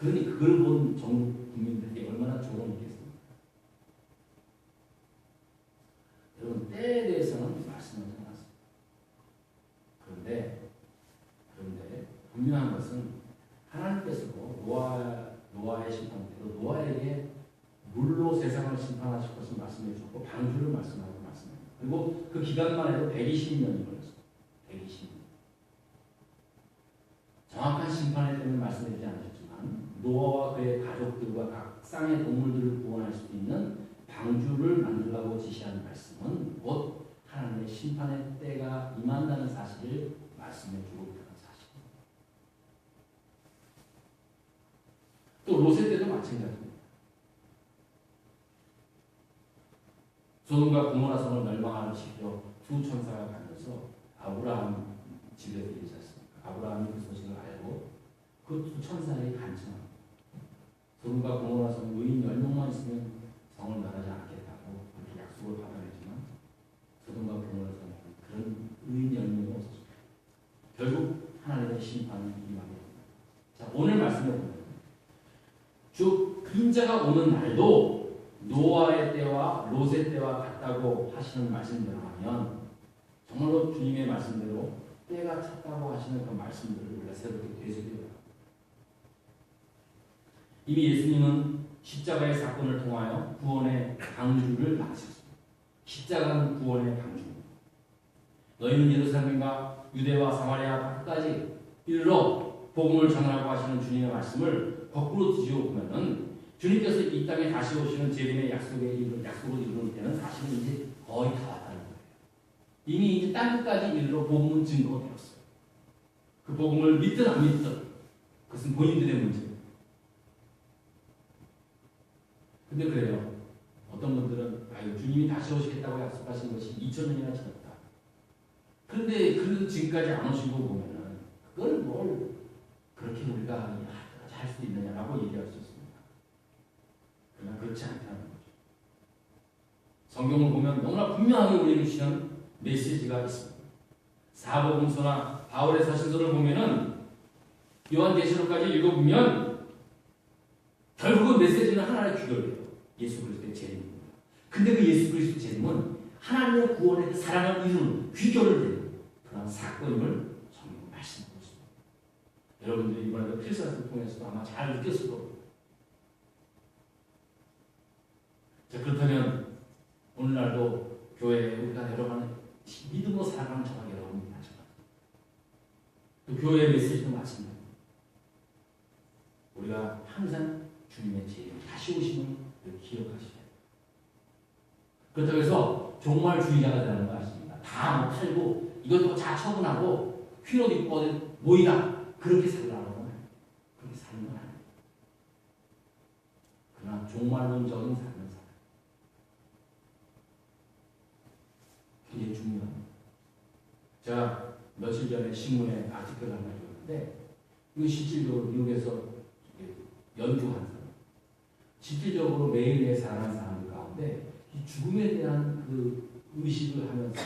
그러니 그걸 본 전국 국민들이 얼마나 조롱했겠습니까? 여러분 때에 대해서는 말씀하지 않았습니다. 그런데 그런데 분명한 것은 하나님께서도 노아 노아의 심판대로 노아에게 물로 세상을 심판하실 것을 말씀해 주고 방주를 말씀하고 말씀합니다. 그리고 그 기간만 해도 120년이 걸렸어요. 120년. 정확한 심판에 대해 말씀해 주지 않으셨지만 노아와 그의 가족들과 각 쌍의 동물들을 구원할 수 있는 방주를 만들라고 지시한 말씀은 곧 하나님의 심판의 때가 임한다는 사실을 말씀해 주고 있다는 사실입니다. 또 로세 때도 마찬가지입니다. 소돔과 고모라 성을 멸망하는 시기로 두 천사가 가면서 아브라함 집에 들이지 않습니까? 아브라함이 그 소식을 알고 그 두 천사에게 간청합니다. 고모라 성 의인 열 명만 있으면 성을 멸하지 않겠다고 그렇게 약속을 받아내지만 소돔과 성에 그런 의인 열 명이 없었습니다. 결국 하나님의 심판이 임하게 됩니다. 자 오늘 말씀에 보면 쭉 그림자가 오는 날도 노아의 때와 롯의 때와 같다고 하시는 말씀대로 하면 정말로 주님의 말씀대로 때가 찼다고 하시는 그 말씀들을 우리가 새롭게 되새겨야 이미 예수님은 십자가의 사건을 통하여 구원의 방주를 마쳤습니다. 십자가는 구원의 방주입니다. 너희는 예루살렘과 유대와 사마리아 끝까지 이르러 복음을 전하라고 하시는 주님의 말씀을 거꾸로 뒤집어 보면은 주님께서 이 땅에 다시 오시는 재림의 약속에 이르, 약속을 이루는 때는 사실은 이제 거의 다 왔다는 거예요. 이미 이제 땅끝까지 이르러 복음은 증거가 되었어요. 그 복음을 믿든 안 믿든 그것은 본인들의 문제예요. 근데 그래요. 어떤 분들은 아유 주님이 다시 오시겠다고 약속하신 것이 2000년이나 지났다. 그런데 그래도 지금까지 안 오신 거 보면은 그걸 뭘 그렇게 우리가 할 수 있느냐라고 얘기할 수 있습니다. 그러나 그렇지 않다는 거죠. 성경을 보면 너무나 분명하게 우리에게 주시는 메시지가 있습니다. 사복음서나 바울의 서신서를 보면은 요한계시록까지 읽어보면 결국은 메시지는 하나의 귀결돼요. 예수 그리스도의 재림입니다. 근데 그 예수 그리스도 재림은 하나님의 구원의 그 사랑을 이루는 귀결을 되는 그런 사건임을 성경 말씀하고 있습니다. 여러분들이 이번에도 필사를 통해서도 아마 잘 느꼈을 겁니다. 자, 그렇다면 오늘날도 교회에 우리가 여러분 믿음으로 살아가는 저와 여러분이 마찬가지. 또 교회의 메시지도 마찬가지. 우리가 항상 주님의 재림 다시 오심을 돼요. 그렇다고 해서 종말주의자가 되는 거 아십니까? 다 못살고 이것도 다 처분하고 휘옷 입고 모이다 그렇게 살라는 건. 그렇게 사는 건 아니에요. 그러나 종말론적인 삶을 살아요. 굉장히 중요합니다. 제가 며칠 전에 신문에 아티클을 하나 읽었는데 이거 실질적으로 미국에서 연구한 실질적으로 매일매일 살아가는 사람들 가운데 이 죽음에 대한 그 의식을 하면서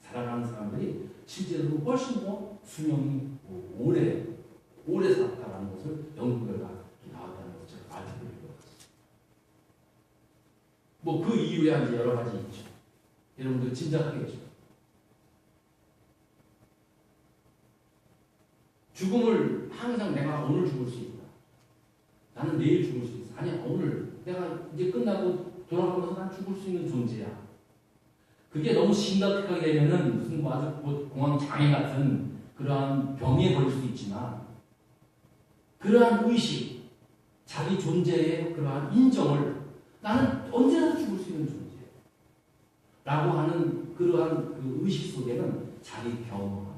살아가는 사람들이 실제로 훨씬 더 수명이 오래 오래 살았다는 것을 연구 결과 나왔다는 것을 제가 아티클을 읽어봤어요. 뭐그 이유야 이제 여러 가지 있죠. 여러분들 짐작하겠죠. 죽음을 항상 내가 오늘 죽을 수 있다. 나는 내일 죽을 수 있어. 아니야, 오늘 내가 이제 끝나고 돌아가면서 난 죽을 수 있는 존재야. 그게 너무 심각하게 되면은 무슨 뭐 아주 공황 장애 같은 그러한 병에 걸릴 수 있지만 그러한 의식, 자기 존재의 그러한 인정을 나는 언제나 죽을 수 있는 존재. 라고 하는 그러한 그 의식 속에는 자기 경험,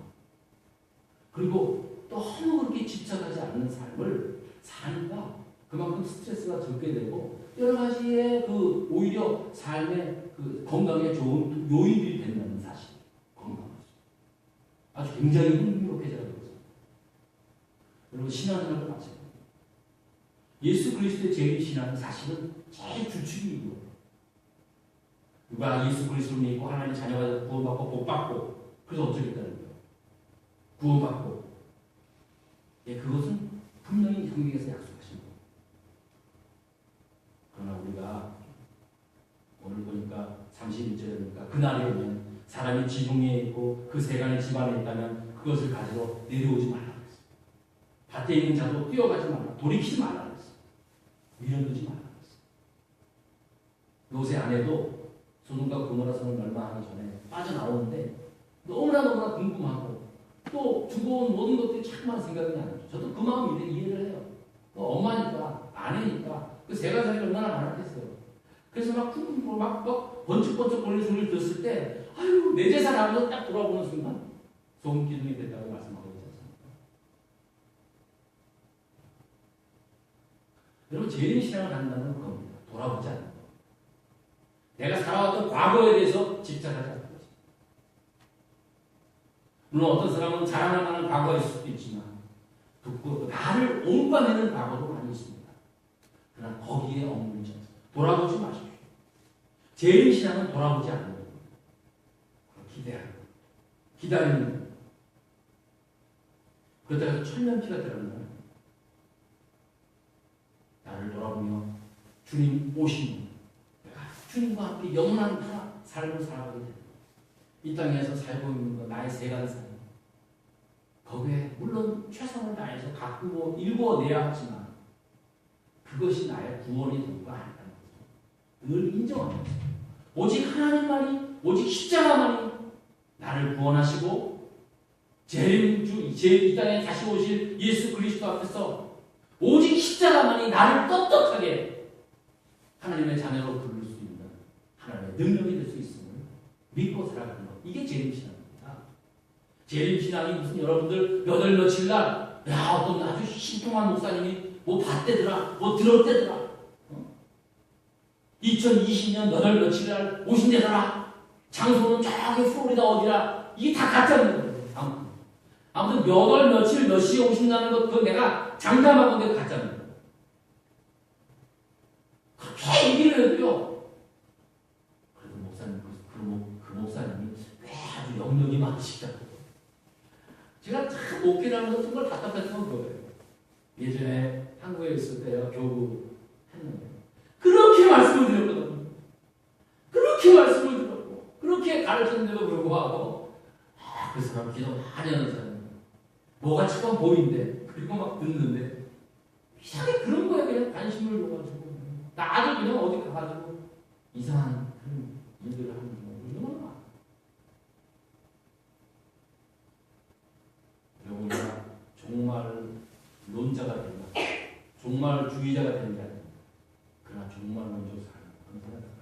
그리고 너무 그렇게 집착하지 않는 삶을 사니까 그만큼 스트레스가 적게 되고 여러 가지의 그 오히려 삶의 그 건강에 좋은 요인들이 된다는 사실 건강하죠. 아주 굉장히 흥미롭게 잘 되죠. 여러분 마찬가지입니다. 예수 그리스도의 제일 신앙은 사실은 제일 주축이 이거예요. 누가 예수 그리스도를 믿고 하나님 자녀가 구원받고 복받고 그래서 어쩌겠다는 거예요. 구원받고 예, 그것은 분명히 성경에서 약속하신 거예요. 그날이 오면 사람이 지붕에 있고 그 세간의 집안에 있다면 그것을 가지고 내려오지 말라 그랬어요. 밭에 있는 자도 뛰어가지 말라. 돌이키지 말라 그랬어요. 밀어두지 말라 그랬어요. 요새 아내도 소돔과 고모라 성을 멸망하기 전에 빠져나오는데 너무나 너무나 궁금하고 또 두고 온 모든 것들이 자꾸만 생각이 나요. 저도 그 마음 이해를 해요. 그 엄마니까 아내니까 그세 가지가 얼마나 많았겠어요. 그래서 막 쿵쿵 막, 막 번쩍번쩍 거리는 소리를 들었을 때 아유 내 재산 하면서 딱 돌아보는 순간 소음 기둥이 됐다고 말씀하고 있었습니다. 여러분 재림 신앙을 한다는 겁니다. 돌아보지 않는 거. 내가 살아왔던 과거에 대해서 집착하지 않는 거죠. 물론 어떤 사람은 과거가 있을 수도 있지만 듣고 나를 옹과내는 과거도 많이 있습니다. 그러나 거기에 엉물지 않습니다. 돌아보지 마십시오. 재림 신앙은 돌아보지 않는 겁니다. 기대하는 거예요. 기다리는 거예요. 그러다가 천년피가 들어가면 나를 돌아보며 주님 오시는 내가 주님과 함께 영원한 삶을 살아가게 됩니다. 이 땅에서 살고 있는 거 나의 세간 삶 거기에 물론 최선을 다해서 가꾸고 일궈내야 하지만 그것이 나의 구원이 될거 아니라는 거죠. 늘 인정합니다. 오직 하나님만이 오직 십자가만이 나를 구원하시고 재림주 제이 땅에 다시 오실 예수 그리스도 앞에서 오직 십자가만이 나를 떳떳하게 하나님의 자녀로 부를 수 있는 하나님의 능력이 될 수 있음을 믿고 살아가는 것 이게 재림 신앙입니다. 재림 신앙이 무슨 여러분들 몇월 며칠 날, 야, 어떤 아주 신통한 목사님이 뭐 봤대더라, 뭐 들었대더라. 어? 2020년 몇월 며칠 날 오신대더라. 장소는 저기 플로리다 어디라. 이게 다 가짜는 거예요. 아무튼. 아무튼 몇월 며칠 몇 시에 오신다는 것, 그건 내가 장담하고 내가 가짜는. 그렇게 얘기를 해도요. 그래도 목사님, 그, 그, 목- 그 목사님이 왜 아주 영역이 많으시다. 제가 참 목회를 하면서 정말 답답했던 거예요. 예전에 한국에 있을 때요, 교구 했는데. 그렇게 말씀을 드렸거든요. 그렇게 말씀을 드렸고, 그렇게 가르쳤는데도 불구하고, 아, 그 사람 기도 많이 하는 사람이에요. 뭐가 처음 보이는데, 그리고 막 듣는데, 이상하게 그런 거에 그냥 관심을 줘가지고, 나도 그냥 어디 가가지고, 이상한 그런 일들을 하는 거, 얼마나 많아. 그리고 우리가 정말 논자가 된다. 정말 주의자가 아니라 그러나 정말 먼저 사는 그런 사람이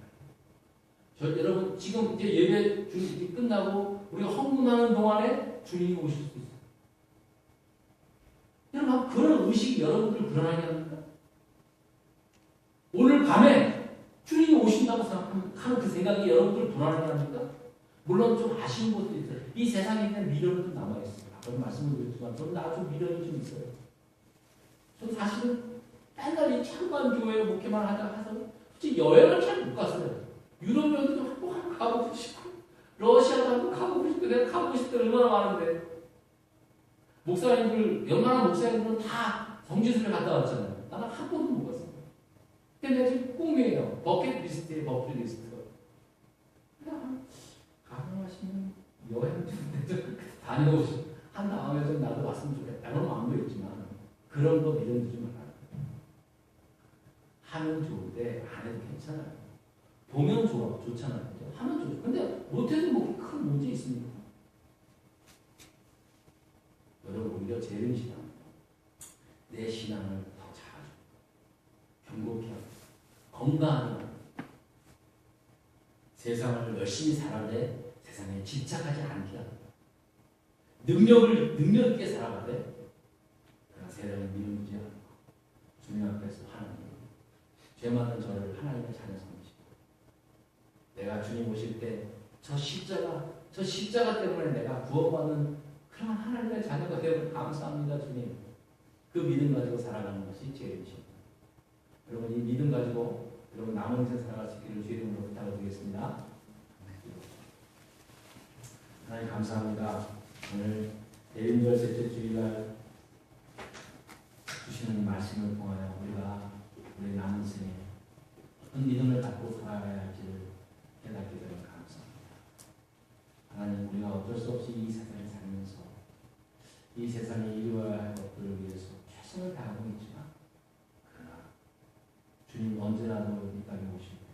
저 여러분 지금 이제 예배 주님이 끝나고 우리가 헌금하는 동안에 주님이 오실 수 있어요. 여러분 그런 의식이 여러분들 불안하게 합니까? 오늘 밤에 주님이 오신다고 생각하는 그 생각이 여러분들 불안하게 합니까? 물론 좀 아쉬운 것도 있어요. 이 세상에 있는 미련은 좀 남아있어요. 아까 말씀을 드렸지만 저는 아주 미련이 좀 있어요. 전 사실은 맨날 이 참관 교회 목회만 하다 해서 솔직히 여행을 잘 못 갔어요. 유럽 여행도 한번 가보고 싶고 러시아도 한번 가보고 싶고 내가 가보고 싶은 데 얼마나 많은데 목사님들 웬만한 목사님들은 다 성지순례 갔다 왔잖아요. 나는 한 번도 못 갔어요. 근데 내 지금 꿈이에요. 버킷리스트에 버킷리스트. 그냥 가능하시면 여행 좀 다녀오고 싶한 다음에 좀 나도 왔으면 좋겠다. 그런 마음도 있지만 그런 거 미련도 좀 말아요. 하면 좋은데 안 해도 괜찮아요. 보면 좋아, 좋잖아요. 하면 좋죠. 근데 못해도 뭐 큰 문제 있습니까? 여러분 오히려 재림 신앙, 내 신앙을 더 잘하죠. 경고케 하고 건강하게 세상을 열심히 살아내 세상에 집착하지 않게 하고 능력을 능력 있게 살아가되 그러나 세상에 미루지 않고 주님 앞에서 하나님 죄 많은 저를 하나님의 자녀 삼으시고 내가 주님 오실 때 저 십자가 저 십자가 때문에 내가 구원받는 그런 하나님의 자녀가 되어 감사합니다 주님. 그 믿음 가지고 살아가는 것이 제일입니다. 여러분 이 믿음 가지고 여러분 남은 인생 살아갈 수 있기를 주의 이름으로 부탁드리겠습니다. 하나님 감사합니다. 오늘 대인절 셋째 주일날 주시는 말씀을 통하여 우리가 우리 남은 생에 어떤 믿음을 갖고 살아가야 할지를 깨닫게 되는 감사합니다. 이 세상에 이루어야 할 것들을 위해서 최선을 다하고 있지만 그러나 주님 언제라도 이 땅에 오실 때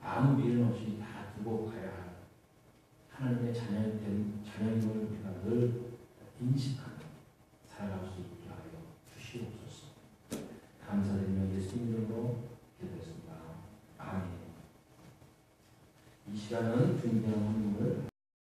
아무 미련 없이 다 두고 가야 할 하나님의 자녀된 자녀임을 우리가 늘 인식하고